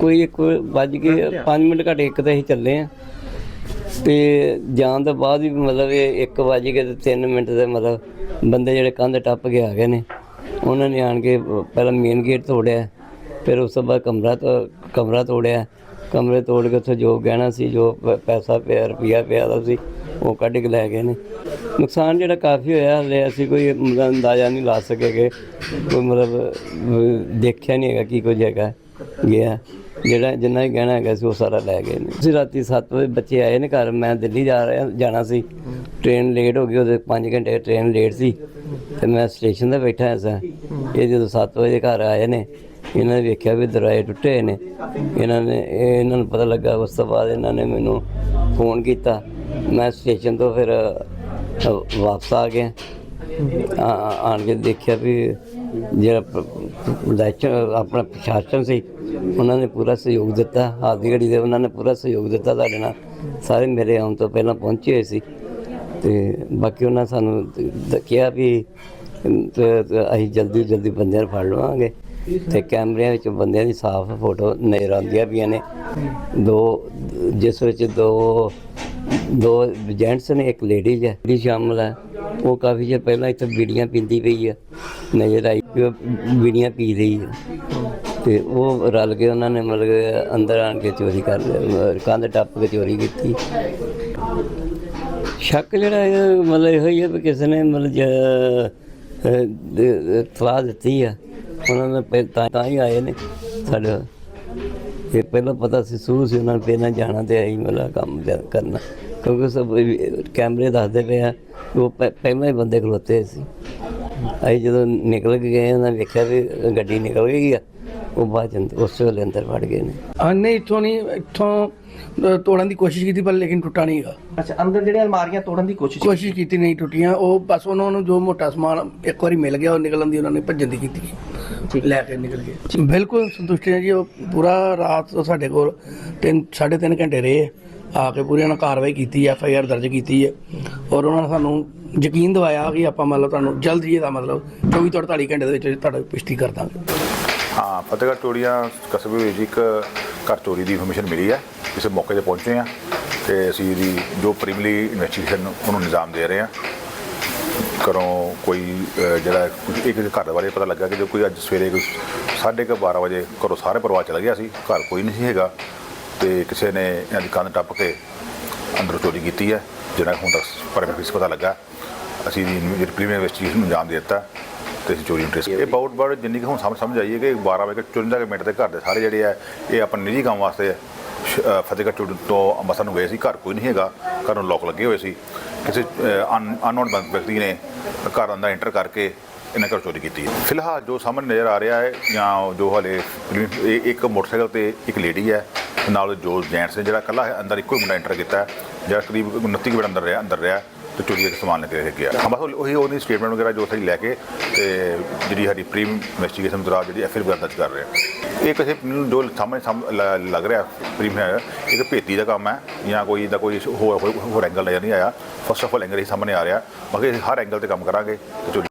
ਕੋਈ ਇੱਕ ਵੱਜ ਕੇ 5 ਮਿੰਟ ਘੱਟ ਇੱਕ ਤੇ ਅਸੀਂ ਚੱਲੇ ਆ ਤੇ ਜਾਣ ਤੋਂ ਬਾਅਦ ਵੀ ਮਤਲਬ ਇਹ 1 ਵੱਜ ਕੇ ਤੇ 3 ਮਿੰਟ ਦੇ ਮਤਲਬ ਬੰਦੇ ਜਿਹੜੇ ਕੰਧ ਟੱਪ ਕੇ ਆ ਗਏ ਨੇ। ਉਹਨਾਂ ਨੇ ਆਣ ਕੇ ਪਹਿਲਾਂ ਮੇਨ ਗੇਟ ਤੋੜਿਆ ਫਿਰ ਉਸ ਤੋਂ ਬਾਅਦ ਕਮਰਾ ਤੋਂ ਕਮਰਾ ਤੋੜਿਆ। ਕਮਰੇ ਤੋੜ ਕੇ ਉੱਥੇ ਜੋ ਗਹਿਣਾ ਸੀ ਜੋ ਪੈਸਾ ਪਿਆ ਰੁਪਿਆ ਪਿਆ ਦਾ ਸੀ ਉਹ ਕੱਢ ਕੇ ਲੈ ਗਏ ਨੇ। ਨੁਕਸਾਨ ਜਿਹੜਾ ਕਾਫੀ ਹੋਇਆ ਹਲੇ ਅਸੀਂ ਕੋਈ ਅੰਦਾਜ਼ਾ ਨਹੀਂ ਲਾ ਸਕੇਗੇ ਕੋਈ ਮਤਲਬ ਦੇਖਿਆ ਨਹੀਂ ਹੈਗਾ ਕੀ ਕੁਝ ਹੈਗਾ ਗਿਆ। ਜਿਹੜਾ ਜਿੰਨਾ ਹੀ ਗਹਿਣਾ ਹੈਗਾ ਸੀ, ਉਹ ਸਾਰਾ ਲੈ ਗਏ ਨੇ। ਅਸੀਂ ਰਾਤੀ 7 ਵਜੇ ਬੱਚੇ ਆਏ ਨੇ ਘਰ, ਮੈਂ ਦਿੱਲੀ ਜਾ ਰਿਹਾ, ਜਾਣਾ ਸੀ। ਟ੍ਰੇਨ ਲੇਟ ਹੋ ਗਈ, ਉਹਦੇ 5 ਘੰਟੇ ਟ੍ਰੇਨ ਲੇਟ ਸੀ। ਤੇ ਮੈਂ ਸਟੇਸ਼ਨ ਤੇ ਬੈਠਾ ਸਾਂ। ਇਹ ਜਦੋਂ 7 ਵਜੇ ਘਰ ਆਏ ਨੇ, ਇਹਨਾਂ ਨੇ ਵੇਖਿਆ ਵੀ ਦਰਵਾਜ਼ੇ ਟੁੱਟੇ ਹੋਏ ਨੇ। ਇਹਨਾਂ ਨੇ, ਇਹ ਇਹਨਾਂ ਨੂੰ ਪਤਾ ਲੱਗਾ, ਉਸ ਤੋਂ ਬਾਅਦ ਇਹਨਾਂ ਨੇ ਮੈਨੂੰ ਫੋਨ ਕੀਤਾ। ਮੈਂ ਸਟੇਸ਼ਨ ਤੋਂ ਫਿਰ ਵਾਪਸ ਆ ਗਿਆ। ਆ- ਆਣ ਕੇ ਦੇਖਿਆ ਵੀ ਜਿਹੜਾ ਇਲੈਕਸ਼ਨ ਆਪਣਾ ਪ੍ਰਸ਼ਾਸਨ ਸੀ, ਉਹਨਾਂ ਨੇ ਪੂਰਾ ਸਹਿਯੋਗ ਦਿੱਤਾ ਹਾਦੀ ਘੜੀ ਦੇ ਉਹਨਾਂ ਨੇ ਪੂਰਾ ਸਹਿਯੋਗ ਦਿੱਤਾ ਸਾਡੇ ਨਾਲ। ਸਾਰੇ ਮੇਰੇ ਆਉਣ ਤੋਂ ਪਹਿਲਾਂ ਪਹੁੰਚੇ ਹੋਏ ਸੀ ਤੇ ਬਾਕੀ ਉਹਨਾਂ ਸਾਨੂੰ ਦ- ਦ- ਕਿਹਾ ਵੀ ਤੇ- ਤੇ ਅਸੀਂ ਜਲਦੀ ਜਲਦੀ ਬੰਦਿਆਂ ਨੂੰ ਫੜ ਲਵਾਂਗੇ ਤੇ ਕੈਮਰਿਆਂ ਵਿੱਚ ਬੰਦਿਆਂ ਦੀ ਸਾਫ਼ ਫੋਟੋ ਨਜ਼ਰ ਆਉਂਦੀਆਂ ਪਈਆਂ ਨੇ। ਦੋ, ਜਿਸ ਵਿੱਚ ਦੋ ਦੋ ਜੈਂਟਸ ਨੇ, ਇੱਕ ਲੇਡੀਜ਼ ਹੈ। ਜਿਹੜੀ ਸ਼ਾਮਲ ਹੈ। ਉਹ ਕਾਫੀ ਚਿਰ ਪਹਿਲਾਂ ਇੱਥੇ ਬੀੜੀਆਂ ਪੀਂਦੀ ਪਈ ਆ, ਨਜ਼ਰ ਆਈ ਕਿ ਬੀੜੀਆਂ ਪੀ ਰਹੀ ਆ। ਤੇ ਉਹ ਰਲ ਕੇ ਉਹਨਾਂ ਨੇ ਮਤਲਬ ਅੰਦਰ ਆਣ ਕੇ ਚੋਰੀ ਕਰ ਲਿਆ ਕੰਧ ਟੱਪ ਕੇ ਚੋਰੀ ਕੀਤੀ। ਸ਼ੱਕ ਜਿਹੜਾ ਇਹ ਮਤਲਬ ਇਹੋ ਹੀ ਹੈ ਵੀ ਕਿਸੇ ਨੇ ਮਤਲਬ ਤਲਾਹ ਦਿੱਤੀ ਆ। ਉਹਨਾਂ ਨੇ ਤਾਂ ਹੀ ਆਏ ਨੇ ਸਾਡੇ ਇਹ ਪਹਿਲਾਂ ਪਤਾ ਸੀ ਸੂਹ ਸੀ ਉਹਨਾਂ ਨੇ ਪਹਿਲਾਂ ਜਾਣਾ ਤੇ ਆਈ ਮਤਲਬ ਕੰਮ ਕਰਨਾ। ਕਿਉਂਕਿ ਸਭ ਕੈਮਰੇ ਦੱਸਦੇ ਪਏ ਆ ਉਹ ਪਹਿ- ਪਹਿਲਾਂ ਹੀ ਬੰਦੇ ਖਲੋਤੇ ਸੀ। ਅਸੀਂ ਜਦੋਂ ਨਿਕਲ ਕੇ ਗਏ ਉਹਨਾਂ ਨੇ ਵੇਖਿਆ ਵੀ ਗੱਡੀ ਨਿਕਲ ਗਈ ਆ ਉਹ ਬਾਅਦ 'ਚ ਅੰਦਰ- ਉਸ ਵੇਲੇ ਅੰਦਰ ਵੜ ਗਏ ਨੇ। ਹਾਂ ਨਹੀਂ ਇੱਥੋਂ ਨਹੀਂ ਇੱਥੋਂ ਅ, ਤੋੜਨ ਦੀ ਕੋਸ਼ਿਸ਼ ਕੀਤੀ ਪਰ ਲੇਕਿਨ ਟੁੱਟਾ ਨਹੀਂ ਹੈਗਾ ਅੱਛਾ ਅੰਦਰ ਜਿਹੜੀਆਂ ਅਲਮਾਰੀਆਂ ਤੋੜਨ ਦੀ ਕੋਸ਼ਿਸ਼ ਕੋਸ਼ਿਸ਼ ਕੀਤੀ ਨਹੀਂ ਟੁੱਟੀਆਂ ਉਹ ਬਸ ਉਹਨਾਂ ਨੂੰ ਜੋ ਮੋਟਾ ਸਮਾਨ ਇੱਕ ਵਾਰੀ ਮਿਲ ਗਿਆ ਉਹ ਨਿਕਲਣ ਦੀ ਉਹਨਾਂ ਨੇ ਭੱਜਣ ਦੀ ਕੀਤੀ। ਲੈ ਕੇ ਨਿਕਲ ਗਏ। ਬਿਲਕੁਲ ਸੰਤੁਸ਼ਟ ਹਾਂ ਜੀ ਉਹ ਪੂਰਾ ਰਾਤ ਸਾਡੇ ਕੋਲ ਤਿੰਨ ਸਾਢੇ ਤਿੰਨ ਘੰਟੇ ਰਹੇ। ਆ ਕੇ ਪੂਰੀ ਉਹਨਾਂ ਕਾਰਵਾਈ ਕੀਤੀ, ਐਫ ਆਈ ਆਰ ਦਰਜ ਕੀਤੀ ਹੈ। ਔਰ ਉਹਨਾਂ ਨੇ ਸਾਨੂੰ ਯਕੀਨ ਦਿਵਾਇਆ ਕਿ ਆਪਾਂ ਮਤਲਬ ਤੁਹਾਨੂੰ ਜਲਦ ਹੀ ਇਹਦਾ ਮਤਲਬ 24 ਤੋਂ 48 ਘੰਟੇ ਦੇ ਵਿੱਚ ਤੁਹਾਡਾ ਪੁਸ਼ਟੀ ਕਰ ਦਾਂਗੇ। ਹਾਂ, ਫਤਿਹਗੜ੍ਹ ਚੋਰੀਆਂ ਕਸਬੇ ਵਿੱਚ ਇੱਕ ਘਰ ਚੋਰੀ ਦੀ ਇਨਫੋਰਮੇਸ਼ਨ ਮਿਲੀ ਹੈ। ਇਸ ਮੌਕੇ ਤੇ ਪਹੁੰਚੇ ਹਾਂ ਤੇ ਅਸੀਂ ਇਹਦੀ ਜੋ ਪ੍ਰੀਮਲੀ ਇਨਵੈਸਟੀਗੇਸ਼ਨ ਉਹਨੂੰ ਨਿਜ਼ਾਮ ਦੇ ਰਹੇ ਹਾਂ। ਘਰੋਂ ਕੋਈ ਜਿਹੜਾ ਇੱਕ ਘਰ ਦੇ ਬਾਰੇ ਪਤਾ ਲੱਗਾ ਕਿ ਜੋ ਕੋਈ ਅੱਜ ਸਵੇਰੇ ਕੋਈ ਸਾਢੇ ਕੁ 12 ਵਜੇ ਘਰੋਂ ਸਾਰੇ ਪਰਿਵਾਰ ਚਲਾ ਗਿਆ ਸੀ, ਘਰ ਕੋਈ ਨਹੀਂ ਸੀ ਹੈਗਾ। ਤੇ ਕਿਸੇ ਨੇ ਇਹਨਾਂ ਦੀ ਕੰਧ ਟੱਪ ਕੇ ਅੰਦਰ ਚੋਰੀ ਕੀਤੀ ਹੈ, ਜਿਹੜਾ ਹੁਣ ਤੱਕ ਪਰਮਿਟ ਪਤਾ ਲੱਗਾ। ਅਸੀਂ ਦੀ ਪ੍ਰੀਮੀਅਰ ਇਨਵੈਸਟੀਗੇਸ਼ਨ ਨੂੰ ਅੰਜਾਮ ਦੇ ਦਿੱਤਾ ਤੇ ਅਸੀਂ ਚੋਰੀ ਨੂੰ trace ਇਹ ਬਾਊਟ ਬਾਊਟ ਜਿੰਨੀ ਕੁ ਹੁਣ ਸਮਝ ਸਮਝ ਆਈ ਹੈ ਕਿ 12 ਵਜੇ 54 ਮਿੰਟ ਦੇ ਘਰ ਦੇ ਸਾਰੇ ਜਿਹੜੇ ਆ, ਇਹ ਆਪਣੇ ਨਿੱਜੀ ਕੰਮ ਵਾਸਤੇ, ਸ਼- ਫਤਿਹਗੜ੍ਹ ਚੂੜ ਤੋਂ ਅੰਮ੍ਰਿਤਸਰ ਨੂੰ ਗਏ ਸੀ, ਘਰ ਕੋਈ ਨਹੀਂ ਹੈਗਾ, ਘਰ ਨੂੰ ਲੋਕ ਲੱਗੇ ਹੋਏ ਸੀ। ਕਿਸੇ ਅਨਨੋਨ ਵਿਅਕਤੀ ਨੇ ਘਰ ਅੰਦਰ ਐਂਟਰ ਕਰਕੇ ਇਹਨਾਂ ਘਰ ਚੋਰੀ ਕੀਤੀ ਹੈ। ਫਿਲਹਾਲ ਜੋ ਸਾਹਮਣੇ ਨਜ਼ਰ ਆ ਰਿਹਾ ਹੈ, ਜਾਂ ਜੋ ਹਲੇ ਇੱਕ ਮੋਟਰਸਾਈਕਲ ਤੇ ਇੱਕ ਲੇਡੀ ਹੈ ਨਾਲ ਜੋ ਜੈਂਟਸ ਨੇ, ਜਿਹੜਾ ਇਕੱਲਾ ਹੈ, ਅੰਦਰ ਇੱਕੋ ਹੀ ਮੁੰਡਾ ਐਂਟਰ ਕੀਤਾ ਜਿਹੜਾ ਕਰੀਬ 29 ਕੁ ਮਿੰਟ ਅੰਦਰ ਰਿਹਾ ਅੰਦਰ ਰਿਹਾ, ਤੇ ਚੋਰੀ ਦਾ ਸਮਾਨ ਲੈ ਕੇ ਗਿਆ। ਹਾਂ, ਬਸ ਉਹੀ ਉਹਦੀ ਸਟੇਟਮੈਂਟ ਵਗੈਰਾ ਜੋ ਅਸੀਂ ਲੈ ਕੇ, ਤੇ ਜਿਹੜੀ ਸਾਡੀ ਪ੍ਰੀਮ ਇਨਵੈਸਟੀਗੇਸ਼ਨ ਦੌਰਾਨ ਜਿਹੜੀ ਐਫਆਈਆਰ ਵਗੈਰਾ ਦਰਜ ਕਰ ਰਹੇ ਹਾਂ। ਇਹ ਕਿਸੇ ਨੂੰ ਜੋ ਸਾਹਮਣੇ ਸਾਹਮ- ਲੱਗ ਰਿਹਾ ਪ੍ਰੀਮ ਹੈ ਇਹ ਭੇਤੀ ਦਾ ਕੰਮ ਹੈ, ਜਾਂ ਕੋਈ ਦਾ ਕੋਈ ਹੋਰ ਹੋਰ ਐਂਗਲ ਨਜ਼ਰ ਨਹੀਂ ਆਇਆ। ਫਸਟ ਆਫ ਆਲ ਐਂਗਲ ਹੀ ਸਾਹਮਣੇ ਆ ਰਿਹਾ। ਬਾਕੀ ਅਸੀਂ ਹਰ ਐਂਗਲ ਤੇ ਕੰਮ ਕਰਾਂਗੇ, ਤੇ ਚੋਰੀ